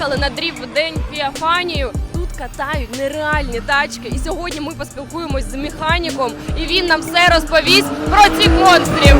в день Фіафанію. Тут катають нереальні тачки. І сьогодні ми поспілкуємось з механіком, і він нам все розповість про цих монстрів.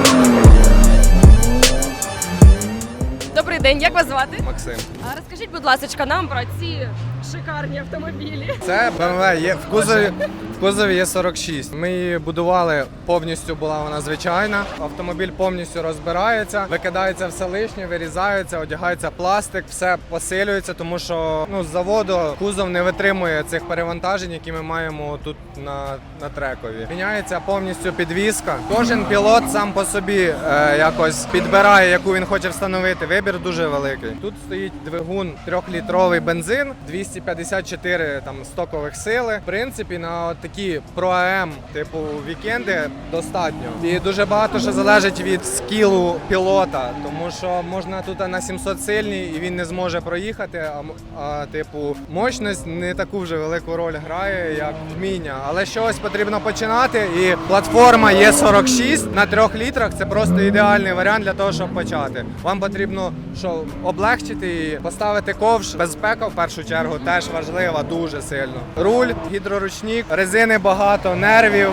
Добрий день, як вас звати? Максим. А розкажіть, будь ласка, нам про ці шикарні автомобілі. Це BMW є в кузові. В кузові є 46. Ми її будували повністю. Була вона звичайна. Автомобіль повністю розбирається, викидається все лишнє, вирізається, одягається пластик, все посилюється, тому що ну з заводу кузов не витримує цих перевантажень, які ми маємо тут на, на трекові. Міняється повністю підвізка. Кожен пілот сам по собі е, якось підбирає, яку він хоче встановити. Вибір дуже великий. Тут стоїть двигун трьохлітровий бензин, 254 там стокових сили. В принципі, на такі про АМ, типу вікенди, достатньо. І дуже багато що залежить від скілу пілота, тому що можна тут на 700 сильний і він не зможе проїхати. А, а типу, мощність не таку вже велику роль грає, як вміння. Але чогось потрібно починати. І платформа є 46 на 3 літрах. Це просто ідеальний варіант для того, щоб почати. Вам потрібно що облегчити її, поставити ковш. Безпека в першу чергу теж важлива, дуже сильно. Руль, гідроручник, резини багато, нервів.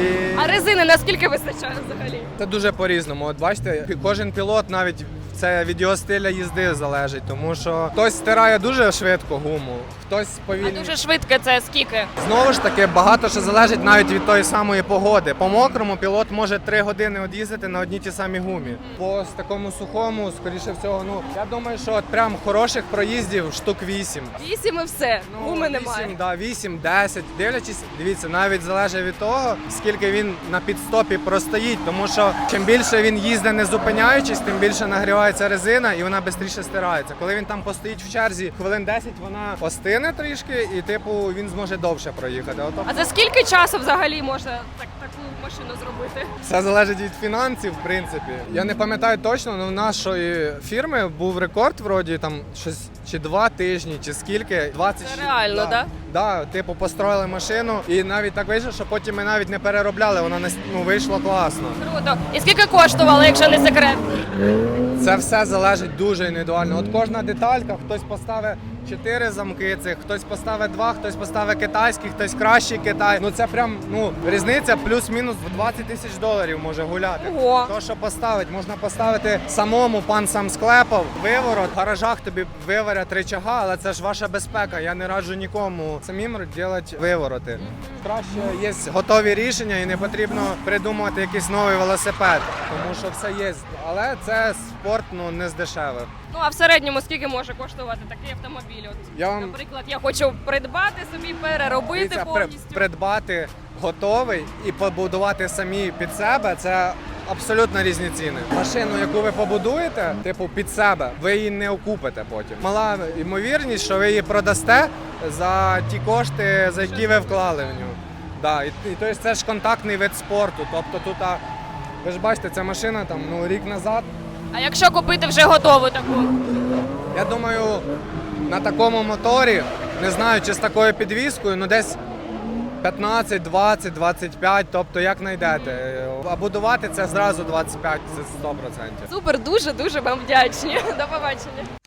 І... А резини наскільки вистачає взагалі? Це дуже по-різному. От бачите, кожен пілот навіть це від його стиля їзди залежить, тому що хтось стирає дуже швидко гуму, хтось А дуже швидко це скільки? Знову ж таки, багато що залежить навіть від тої самої погоди. По мокрому пілот може 3 години од'їздити на одній ті самій гумі. По такому сухому, скоріше всього, ну я думаю, що от прям хороших проїздів штук 8. Вісім і все. Гуми немає. 8, да, 8, 10. Дивлячись, дивіться, навіть залежить від того, скільки він на підстопі простоїть. Тому що чим більше він їздить не зупиняючись, тим більше нагрівається резина і вона швидше стирається. Коли він там постоїть в черзі хвилин 10, вона остине трішки, і типу він зможе довше проїхати. Ото А за скільки часу взагалі можна так, таку машину зробити? все залежить від фінансів, в принципі. Я не пам'ятаю точно, але в нашої фірми був рекорд, вроді там щось чи два тижні, чи скільки. 20 Це реально, да? Да, типу, построїли машину, і навіть так вийшло, що потім ми навіть не переробляли, вона не ну, вийшла класно. Круто. І скільки коштувало, якщо не секрет? Це все залежить дуже індивідуально. От кожна деталька, хтось поставить чотири замки цих, хтось поставить два, хтось поставить китайський, хтось кращий Китай. Ну це прям ну різниця плюс-мінус в 20 тисяч доларів може гуляти. Ого. То, що поставить, можна поставити самому, пан сам склепав, виворот, в гаражах тобі виварять рычага, але це ж ваша безпека. Я не раджу нікому самим робити вивороти. Краще є готові рішення і не потрібно придумувати якийсь новий велосипед, тому що все є. Але це спорт ну не з дешевих. Ну а в середньому скільки може коштувати такий автомобіль? От, Я вам наприклад, я хочу придбати собі, переробити дивіться, повністю. придбати готовий і побудувати самі під себе це. Абсолютно різні ціни. Машину, яку ви побудуєте, типу під себе, ви її не окупите потім. Мала ймовірність, що ви її продасте за ті кошти, за які ви вклали в нього. Да, і, і тобто це ж контактний вид спорту. Тобто тут, а, ви ж бачите, ця машина там ну рік назад. А якщо купити вже готову таку? Я думаю, на такому моторі, не знаю, чи з такою підвіскою, ну десь 15, 20, 25, тобто як знайдете. А будувати це зразу 25, це 100%. Супер, дуже дуже вам вдячні. До побачення.